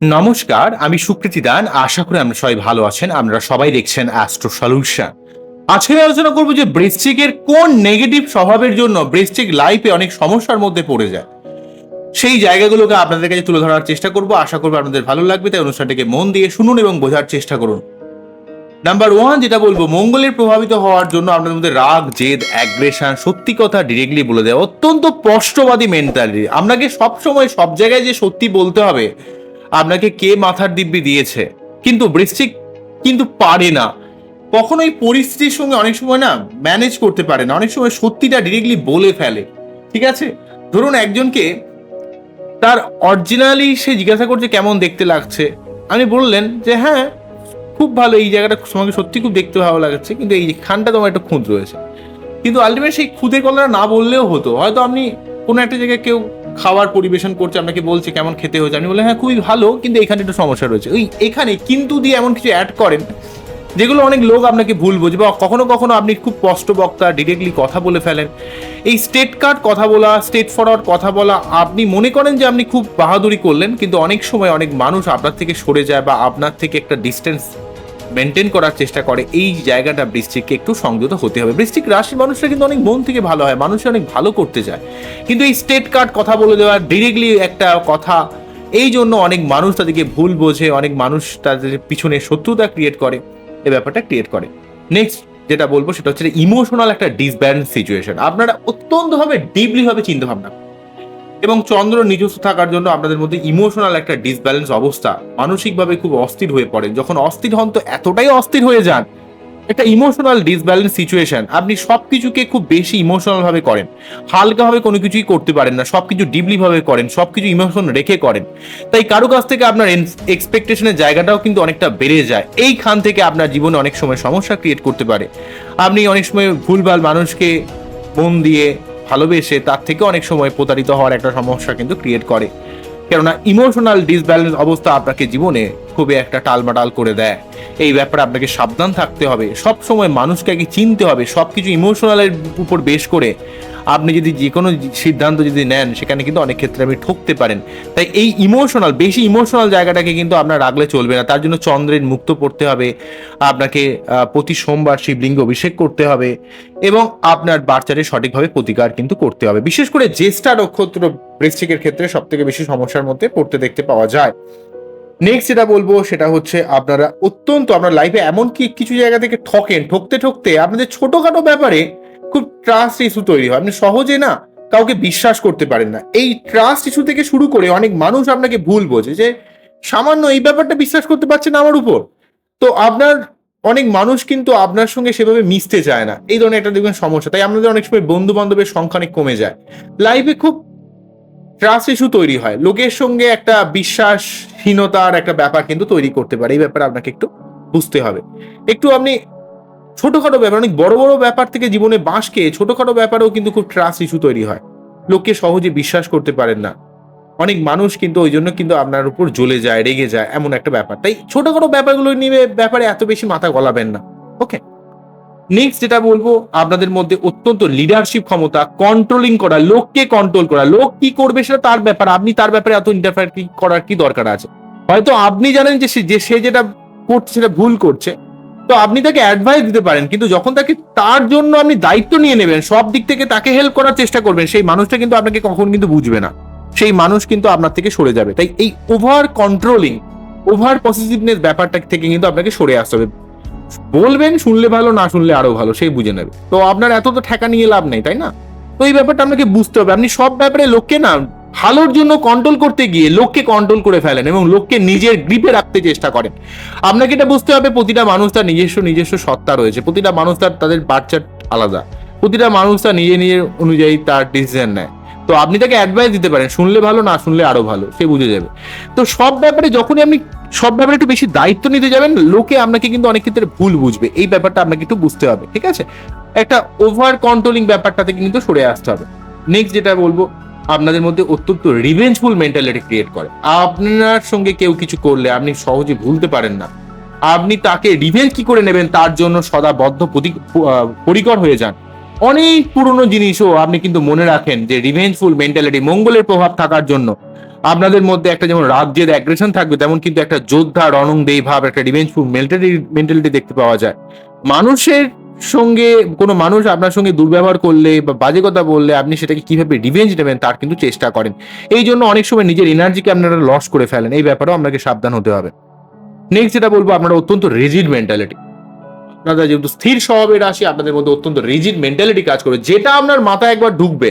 নমস্কার, আমি সুকৃতি দান। আশা করি আমরা সবাই ভালো আছেন। আমরা সবাই দেখছেন অ্যাস্ট্রো সলিউশন আজকে আলোচনা করব যে বৃশ্চিকের কোন নেগেটিভ স্বভাবের জন্য বৃশ্চিক লাইফে অনেক সমস্যার মধ্যে পড়ে যায়। সেই জায়গাগুলোকে আপনাদের কাছে তুলে ধরার চেষ্টা করব। আশা করব আপনাদের ভালো লাগবে। তাই অনুষ্ঠানটিকে মন দিয়ে শুনুন এবং বোঝার চেষ্টা করুন। নাম্বার ওয়ান যেটা বলব, মঙ্গলের প্রভাবিত হওয়ার জন্য আপনাদের মধ্যে রাগ, জেদ অ্যাগ্রেশন সত্যি কথা ডিরেক্টলি বলে দেয় অত্যন্ত স্পষ্টবাদী মেন্টালিটি আপনাকে সবসময় সব জায়গায় যে সত্যি বলতে হবে আপনাকে কে মাথার দিব্যি দিয়েছে? কিন্তু বৃশ্চিক কিন্তু পারে না। কখনোই পরিস্থিতির সঙ্গে অনেক সময় না ম্যানেজ করতে পারে না। অনেক সময় সত্যিটা ডিরেক্টলি বলে ফেলে। ঠিক আছে? ধরুন একজনকে তার অরিজিনালি সে জিজ্ঞাসা করছে, কেমন দেখতে লাগছে? আমি বললেন যে হ্যাঁ খুব ভালো। এই জায়গাটা তোমাকে সত্যি খুব দেখতে ভালো লাগছে। কিন্তু এই খানটা তোমার একটা খুঁত রয়েছে। কিন্তু আলটিমেট সেই খুদের কথাটা না বললেও হতো। হয়তো আপনি কোনো একটা জায়গায় কেউ খাবার পরিবেশন করছে আপনাকে বলছে, কেমন খেতে হয়েছে? আমি বললেন হ্যাঁ খুবই ভালো, কিন্তু এখানে একটু সমস্যা রয়েছে। ওই এখানে কিন্তু দিয়ে এমন কিছু অ্যাড করেন, যেগুলো অনেক লোক আপনাকে ভুল বোঝে বা কখনো কখনো আপনি খুব স্পষ্ট বক্তা ডিরেক্টলি কথা বলে ফেলেন। এই স্টেট কার্ড কথা বলা স্টেট ফরওয়ার্ড কথা বলা, আপনি মনে করেন যে আপনি খুব বাহাদুরি করলেন, কিন্তু অনেক সময় অনেক মানুষ আপনার থেকে সরে যায় বা আপনার থেকে একটা ডিস্টেন্স মেনটেন করার চেষ্টা করে, এই জায়গাটা বৃশ্চিককে একটু সংযত হতে হবে। বৃষ্টিক রাশির মানুষরা কিন্তু অনেক মন থেকে ভালো হয়, মানুষ অনেক ভালো করতে চায়। কিন্তু এই স্টেট কার্ড কথা বলে দেওয়া ডিরেক্টলি একটা কথা, এই জন্য অনেক মানুষ তাদেরকে ভুল বোঝে, অনেক মানুষ তাদের পিছনে শত্রুতা ক্রিয়েট করে, এ ব্যাপারটা ক্রিয়েট করে। নেক্সট যেটা বলব সেটা হচ্ছে ইমোশনাল একটা ডিসব্যালেন্স সিচুয়েশন আপনারা অত্যন্তভাবে ডিপলি ভাবে চিন্তা ভাবনা করেন। এবং চন্দ্র নিজস্ব থাকার জন্য আপনাদের মধ্যে ইমোশনাল একটা ডিসব্যালেন্স অবস্থা। মানসিকভাবে খুব অস্থির হয়ে পড়েন যখন অস্থির হন তো এতটাই অস্থির হয়ে যান। একটা ইমোশনাল ডিসব্যালেন্স সিচুয়েশন আপনি সব কিছুকে খুব বেশি ইমোশনাল ভাবে করেন। হালকাভাবে কোনো কিছুই করতে পারেন না। সব কিছু ডিপলি ভাবে করেন। সব কিছু ইমোশন রেখে করেন। তাই কারও কাছ থেকে আপনার এক্সপেকটেশনের জায়গাটাও কিন্তু অনেকটা বেড়ে যায়। এইখান থেকে আপনার জীবনে অনেক সময় সমস্যা ক্রিয়েট করতে পারে। আপনি অনেক সময় ভুলভাল মানুষকে মন দিয়ে ভালোবেসে তার থেকে অনেক সময় প্রতারিত হওয়ার একটা সমস্যা কিন্তু ক্রিয়েট করে। কেননা ইমোশনাল ডিসব্যালেন্স অবস্থা আপনাকে জীবনে খুবই একটা টালমাটাল করে দেয়। এই ব্যাপারে আপনাকে সাবধান থাকতে হবে। সব সময় মানুষকে আগে চিনতে হবে সব কিছু ইমোশনালের উপর বেশ করে। আপনি যদি যে কোনো সিদ্ধান্ত যদি নেন, সেখানে কিন্তু অনেক ক্ষেত্রে আপনি ঠকতে পারেন। তাই এই ইমোশনাল বেশি ইমোশনাল জায়গাটাকে কিন্তু আপনার রাখলে চলবে না। তার জন্য চন্দ্রের মুক্ত পড়তে হবে, আপনাকে প্রতি সোমবার শিবলিঙ্গ অভিষেক করতে হবে এবং আপনার বাচ্চারে সঠিকভাবে প্রতিকার কিন্তু করতে হবে। বিশেষ করে জ্যেষ্ঠা নক্ষত্র বৃশ্চিকের ক্ষেত্রে সব থেকে বেশি সমস্যার মধ্যে পড়তে দেখতে পাওয়া যায়। নেক্সট যেটা বলব সেটা হচ্ছে আপনারা অত্যন্ত আপনার লাইফে এমন কি কিছু জায়গা থেকে ঠকেন, ঠকতে ঠকতে আপনাদের ছোটখাটো ব্যাপারে খুব ট্রাস্ট ইস্যু তৈরি হয়। আপনি সহজে না কাউকে বিশ্বাস করতে পারেন না। এই ট্রাস্ট ইস্যু থেকে শুরু করে অনেক মানুষ আপনাকে ভুল বোঝে যে, সামান্য এই ব্যাপারটা বিশ্বাস করতে পারছে না আমার উপর। তো আপনার, অনেক মানুষ কিন্তু আপনার সঙ্গে সেভাবে মিশতে চায় না। এই ধরনের একটা দেখবেন সমস্যা। তাই আপনাদের অনেক সময় বন্ধু বান্ধবের সংখ্যা অনেক কমে যায়। লাইফে খুব ট্রাস্ট ইস্যু তৈরি হয়। লোকের সঙ্গে একটা বিশ্বাসহীনতার একটা ব্যাপার কিন্তু তৈরি করতে পারে। এই ব্যাপারে আপনাকে একটু বুঝতে হবে। একটু আপনি ছোটখাটো ব্যাপার, অনেক বড় বড় ব্যাপার থেকে জীবনে বাঁশকে ছোটখাটো ব্যাপারেও কিন্তু খুব ট্রাস্ট ইস্যু তৈরি হয়। লোককে সহজে বিশ্বাস করতে পারেন না। অনেক মানুষ কিন্তু ওই জন্য কিন্তু আপনার উপর জ্বলে যায়, রেগে যায়, এমন একটা ব্যাপার। তাই ছোটখাটো ব্যাপারগুলো নিয়ে ব্যাপারে এত বেশি মাথা গলাবেন না। ওকে নেক্সট যেটা বলব, আপনাদের মধ্যে অত্যন্ত লিডারশিপ ক্ষমতা কন্ট্রোলিং করা, লোককে কন্ট্রোল করা। লোক কি করবে সেটা তার ব্যাপার, আপনি তার ব্যাপারে এত ইন্টারফেয়ার করার কি দরকার আছে? হয়তো আপনি জানেন যে যে সে যেটা করছে সেটা ভুল করছে, তো আপনি তাকে অ্যাডভাইস দিতে পারেন, কিন্তু যখন তাকে, তার জন্য আপনি দায়িত্ব নিয়ে নেবেন, সব দিক থেকে তাকে হেল্প করার চেষ্টা করবেন, সেই মানুষটা কিন্তু আপনাকে কখন কিন্তু বুঝবে না। সেই মানুষ কিন্তু আপনার থেকে সরে যাবে। তাই এই ওভার কন্ট্রোলিং ওভার পজিটিভনেস ব্যাপারটা থেকে কিন্তু আপনাকে সরে আসতে হবে। বলবেন, শুনলে ভালো, না শুনলে আরও ভালো, সেই বুঝে নেবে। তো আপনার এত তো ঠেকা নিয়ে লাভ নেই, তাই না? তো এই ব্যাপারটা আপনাকে বুঝতে হবে। আপনি সব ব্যাপারে লোককে না, ভালোর জন্য কন্ট্রোল করতে গিয়ে লোককে কন্ট্রোল করে ফেলেন এবং লোককে নিজের গ্রিপে রাখতে চেষ্টা করেন। আপনাকে এটা বুঝতে হবে, প্রতিটা মানুষ তার নিজস্ব নিজস্ব সত্তা রয়েছে। প্রতিটা মানুষ তার, তাদের বাচ্চার আলাদা। প্রতিটা মানুষ তার নিজে নিজের অনুযায়ী তার ডিসিশন নেয়। তো আপনি তাকে অ্যাডভাইস দিতে পারেন, শুনলে ভালো, না শুনলে আরও ভালো, সে বুঝে যাবে। তো সব ব্যাপারে যখনই আপনি সব ব্যাপারে একটু বেশি দায়িত্ব নিতে যাবেন। লোকে আপনাকে কিন্তু অনেক ক্ষেত্রে ভুল বুঝবে। এই ব্যাপারটা আপনাকে একটু বুঝতে হবে, ঠিক আছে? একটা ওভার কন্ট্রোলিং ব্যাপারটা থেকে কিন্তু সরে আসতে হবে। নেক্সট যেটা বলব, আপনাদের মধ্যে অত্যন্ত রিভেঞ্জফুল মেন্টালিটি ক্রিয়েট করে। আপনার সঙ্গে কেউ কিছু করলে আপনি সহজে ভুলতে পারেন না। আপনি তাকে রিভেঞ্জ কি করে নেবেন? তার জন্য সদা বদ্ধ পরিকর হয়ে যান। অনেক পুরনো জিনিসও আপনি কিন্তু মনে রাখেন যে রিভেঞ্জফুল মেন্টালিটি মঙ্গলের প্রভাব থাকার জন্য। আপনাদের মধ্যে একটা যেমন রাজ্যের অ্যাগ্রেশন থাকবে, তেমন কিন্তু একটা যোদ্ধা রণংদেই ভাব, একটা রিভেঞ্জফুল মেন্টালি মেন্টালিটি দেখতে পাওয়া যায়। মানুষের সঙ্গে, কোনো মানুষ আপনার সঙ্গে দুর্ব্যবহার করলে বা বাজে কথা বললে আপনি সেটাকে কীভাবে রিভেঞ্জ নেবেন, তার কিন্তু চেষ্টা করেন। এই জন্য অনেক সময় নিজের এনার্জিকে আপনারা লস করে ফেলেন, এই ব্যাপারেও আপনাকে সাবধান হতে হবে। নেক্সট যেটা বলব, আপনারা অত্যন্ত রিজিড মেন্টালিটি আপনারা যেহেতু স্থির স্বভাবের রাশি, আপনাদের মধ্যে অত্যন্ত রিজিড মেন্টালিটি কাজ করে, যেটা আপনার মাথায় একবার ঢুকবে,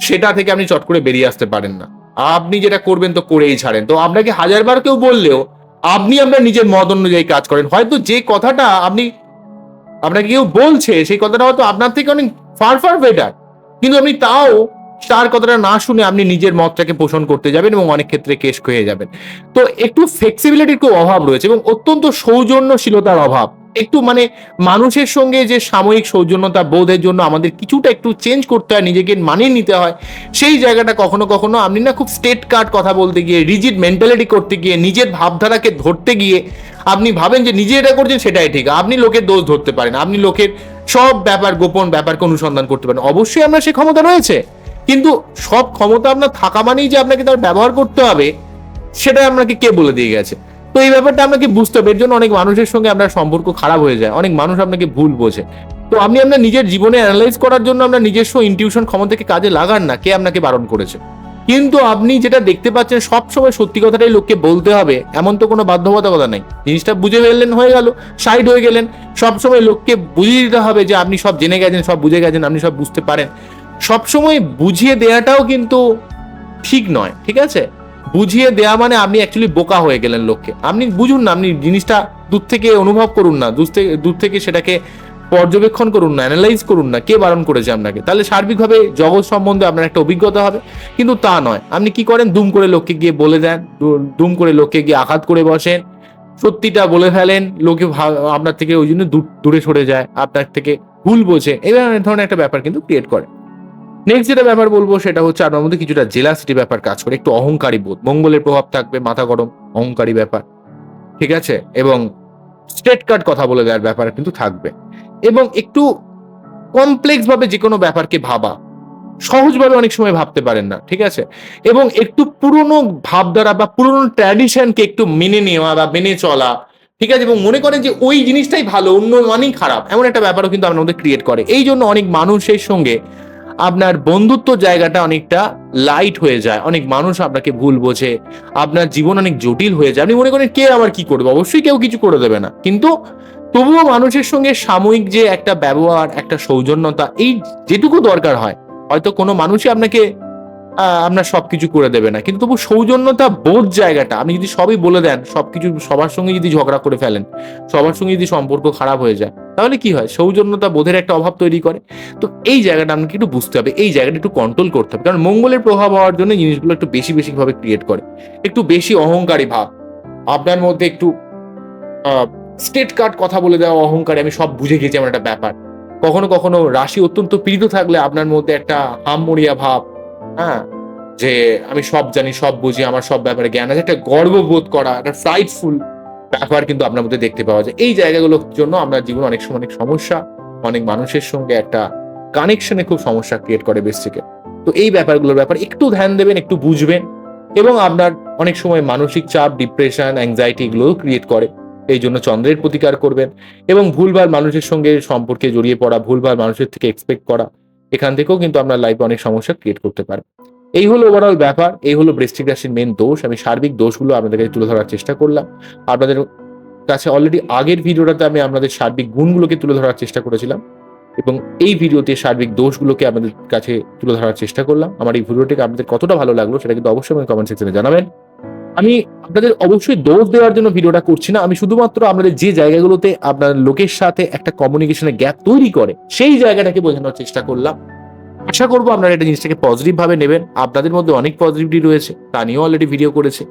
সেটা থেকে আপনি চট করে বেরিয়ে আসতে পারেন না। আপনি যেটা করবেন তো করেই ছাড়েন। তো আপনাকে হাজারবার কেউ বললেও আপনি আপনার নিজের মত অনুযায়ী কাজ করেন। হয়তো যে কথাটা আপনি, আপনাকে কেউ বলছে, সেই কথাটা হয়তো আপনার থেকে অনেক ফার ফার বেটার কিন্তু আপনি তাও তার কথাটা না শুনে আপনি নিজের মতটাকে পোষণ করতে যাবেন এবং অনেক ক্ষেত্রে কেশ হয়ে যাবেন। তো একটু ফ্লেক্সিবিলিটির খুব অভাব রয়েছে এবং অত্যন্ত সৌজন্যশীলতার অভাব। একটু মানে মানুষের সঙ্গে যে সাময়িক সৌজন্যতা বোধের জন্য আমাদের কিছুটা একটু চেঞ্জ করতে হয়, নিজেকে মানিয়ে নিতে হয়, সেই জায়গাটা কখনো কখনো আপনি না খুব স্টেট কার্ড কথা বলতে গিয়ে রিজিড মেন্টালিটি করতে গিয়ে, নিজের ভাবধারাকে ধরতে গিয়ে আপনি ভাবেন যে নিজে এটা করছেন সেটাই ঠিক। আপনি লোকের দোষ ধরতে পারেন, আপনি লোকের সব ব্যাপার গোপন ব্যাপারকে অনুসন্ধান করতে পারেন। অবশ্যই আপনার সে ক্ষমতা রয়েছে। কিন্তু সব ক্ষমতা আপনার থাকা মানেই যে আপনাকে তার ব্যবহার করতে হবে সেটা আপনাকে কে বলে দিয়ে গেছে? তো এই ব্যাপারটা আপনাকে বুঝতে হবে। এর জন্য অনেক মানুষের সঙ্গে আপনার সম্পর্ক খারাপ হয়ে যায়। অনেক মানুষ আপনাকে ভুল বোঝে। তো আপনি আপনার নিজের জীবনে অ্যানালাইজ করার জন্য আপনার নিজস্ব ইনটিউশন ক্ষমতাকে কাজে লাগান না, কে আপনাকে বারণ করেছে। কিন্তু আপনি যেটা দেখতে পাচ্ছেন, সবসময় সত্যি কথাটাই লোককে বলতে হবে। এমন তো কোনো বাধ্যবাধকতা নেই। জিনিসটা বুঝে ফেললেন, হয়ে গেল। সাইড হয়ে গেলেন। সবসময় লোককে বুঝিয়ে দিতে হবে যে আপনি সব জেনে গেছেন, সব বুঝে গেছেন, আপনি সব বুঝতে পারেন। সবসময় বুঝিয়ে দেওয়াটাও কিন্তু ঠিক নয়, ঠিক আছে? বুঝিয়ে দেওয়া মানে আপনি অ্যাকচুয়ালি বোকা হয়ে গেলেন লোককে। আপনি বুঝুন না, আপনি জিনিসটা দূর থেকে অনুভব করুন না, দূর থেকে দূর থেকে সেটাকে পর্যবেক্ষণ করুন না অ্যানালাইজ করুন না, কে বারণ করেছে আপনাকে? তাহলে সার্বিকভাবে জগৎ সম্বন্ধে আপনার একটা অভিজ্ঞতা হবে, কিন্তু তা নয়। আপনি কি করেন? দুম করে লোককে গিয়ে বলে দেন দুম করে লোককে গিয়ে আঘাত করে বসেন, সত্যিটা বলে ফেলেন, লোকে আপনার থেকে ওই জন্য দূরে সরে যায়, আপনার থেকে ভুল বোঝে, এই ধরনের একটা ব্যাপার কিন্তু ক্রিয়েট করে। নেক্সট যেটা ব্যাপার বলব সেটা হচ্ছে আপনার মধ্যে কিছুটা জেলাসিটি ব্যাপার কাজ করে, একটু অহংকারী বোধ, মঙ্গলের প্রভাব থাকবে, মাথা গরম, অহংকারী ব্যাপার। ঠিক আছে? এবং স্ট্রেট কাট কথা বলে দেওয়ার ব্যাপার কিন্তু থাকবে। এবং একটু কমপ্লেক্স ভাবে যে কোনো ব্যাপারকে ভাবা, সহজভাবে অনেক সময় ভাবতে পারেন না, ঠিক আছে? এবং একটু পুরনো ভাবধারা বা পুরনো ট্র্যাডিশনকে একটু মেনে নেওয়া বা মেনে চলা, ঠিক আছে? এবং মনে করেন যে ওই জিনিসটাই ভালো অন্য মানেই খারাপ, এমন একটা ব্যাপারও কিন্তু আপনার মধ্যে ক্রিয়েট করে। এই জন্য অনেক মানুষের সঙ্গে আপনার বন্ধুত্ব জায়গাটা অনেকটা লাইট হয়ে যায়। অনেক মানুষ আপনাকে ভুল বোঝে, আপনার জীবন অনেক জটিল হয়ে যায়। আপনি মনে করেন, কে আবার কি করবে? অবশ্যই কেউ কিছু করে দেবে না। কিন্তু তবুও মানুষের সঙ্গে সাময়িক যে একটা ব্যবহার, একটা সৌজন্যতা, এই যেটুকু দরকার হয়, হয়তো কোনো মানুষই আপনাকে আপনার সবকিছু করে দেবে না। কিন্তু তবু সৌজন্যতা বোধ জায়গাটা, আপনি যদি সবই বলে দেন, সবকিছু সবার সঙ্গে যদি ঝগড়া করে ফেলেন, সবার সঙ্গে যদি সম্পর্ক খারাপ হয়ে যায় তাহলে কি হয়? সৌজন্যতা বোধের একটা অভাব তৈরি করে। তো এই জায়গাটা আপনাকে একটু বুঝতে হবে, এই জায়গাটা একটু কন্ট্রোল করতে হবে। কারণ মঙ্গলের প্রভাব হওয়ার জন্য জিনিসগুলো একটু বেশি বেশি ভাবে ক্রিয়েট করে। একটু বেশি অহংকারী ভাব। আপনার মধ্যে একটু স্টেট কার্ড কথা বলে দেওয়া, অহংকারী, আমি সব বুঝে গেছি আমার একটা ব্যাপার। কখনো কখনো রাশি অত্যন্ত পীড়িত থাকলে আপনার মধ্যে একটা হামমরিয়া ভাব হ্যাঁ? যে আমি সব জানি, সব বুঝি, আমার সব ব্যাপারে জ্ঞান আছে। একটা গর্ববোধ করা, একটা ফ্রাইটফুল ব্যাপার কিন্তু আপনার মধ্যে দেখতে পাওয়া যায়। এই জায়গাগুলোর জন্য আপনার জীবন অনেক সময় অনেক সমস্যা, অনেক মানুষের সঙ্গে একটা কানেকশনে খুব সমস্যা ক্রিয়েট করে বেসিকে তো এই ব্যাপারগুলোর ব্যাপারে একটু ধ্যান দেবেন, একটু বুঝবেন এবং আপনার অনেক সময় মানসিক চাপ ডিপ্রেশন অ্যাংজাইটি এগুলোও ক্রিয়েট করে। এই জন্য চন্দ্রের প্রতিকার করবেন এবং ভুলভাল মানুষের সঙ্গে সম্পর্কে জড়িয়ে পড়া, ভুলভাল মানুষের থেকে এক্সপেক্ট করা, এখান থেকেও কিন্তু আপনার লাইফে অনেক সমস্যা ক্রিয়েট করতে পারে। এই হলো ওভারঅল ব্যাপার, এই হলো বৃষ্টিক রাশির মেন দোষ। আমি সার্বিক দোষগুলো আপনাদের কাছে তুলে ধরার চেষ্টা করলাম। আপনাদের কাছে অলরেডি আগের ভিডিওটাতে আমি আপনাদের সার্বিক গুণগুলোকে তুলে ধরার চেষ্টা করেছিলাম এবং এই ভিডিওতে সার্বিক দোষগুলোকে আপনাদের কাছে তুলে ধরার চেষ্টা করলাম। আমার এই ভিডিওটিকে আপনাদের কতটা ভালো লাগল সেটা কিন্তু অবশ্যই আমাকে কমেন্ট সেকশনে জানাবেন। আমি আপনাদের অবশ্যই দোষ দেওয়ার জন্য ভিডিওটা করছি না। আমি শুধুমাত্র আপনাদের যে জায়গাগুলোতে আপনার লোকের সাথে একটা কমিউনিকেশনের গ্যাপ তৈরি করে, সেই জায়গাটাকে বোঝানোর চেষ্টা করলাম। আশা করব আপনারা এটা জিনিসটাকে পজিটিভ ভাবে নেবেন। আপনাদের মধ্যে অনেক পজিটিভিটি রয়েছে, তা নিয়েও অলরেডি ভিডিও করেছে,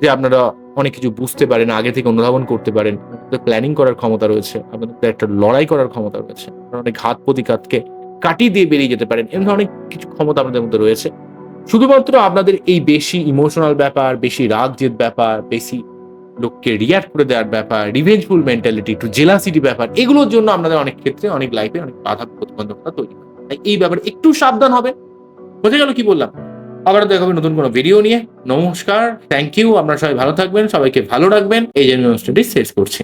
যে আপনারা অনেক কিছু বুঝতে পারেন, আগে থেকে অনুধাবন করতে পারেন। আপনাদের প্ল্যানিং করার ক্ষমতা রয়েছে, আপনাদের একটা লড়াই করার ক্ষমতা রয়েছে। অনেক ঘাত প্রতিঘাতকে কাটিয়ে দিয়ে বেরিয়ে যেতে পারেন, এমন অনেক কিছু ক্ষমতা আপনাদের মধ্যে রয়েছে। শুধুমাত্র আপনাদের এই বেশি ইমোশনাল ব্যাপার, বেশি রাগ জেদ ব্যাপার, বেশি লোককে রিয়াক্ট করে দেওয়ার ব্যাপার রিভেঞ্জফুল মেন্টালিটি একটু জেলাসিটি ব্যাপার, এগুলোর জন্য আপনাদের অনেক ক্ষেত্রে, অনেক লাইফে অনেক বাধা প্রতিবন্ধকতা তৈরি হয়। তাই এই ব্যাপারে একটু সাবধান হবে। বোঝা গেল কি বললাম? আবার দেখা হবে নতুন কোনো ভিডিও নিয়ে। নমস্কার থ্যাংক ইউ আপনারা সবাই ভালো থাকবেন, সবাইকে ভালো রাখবেন। এই জন্য অনুষ্ঠানটি শেষ করছি।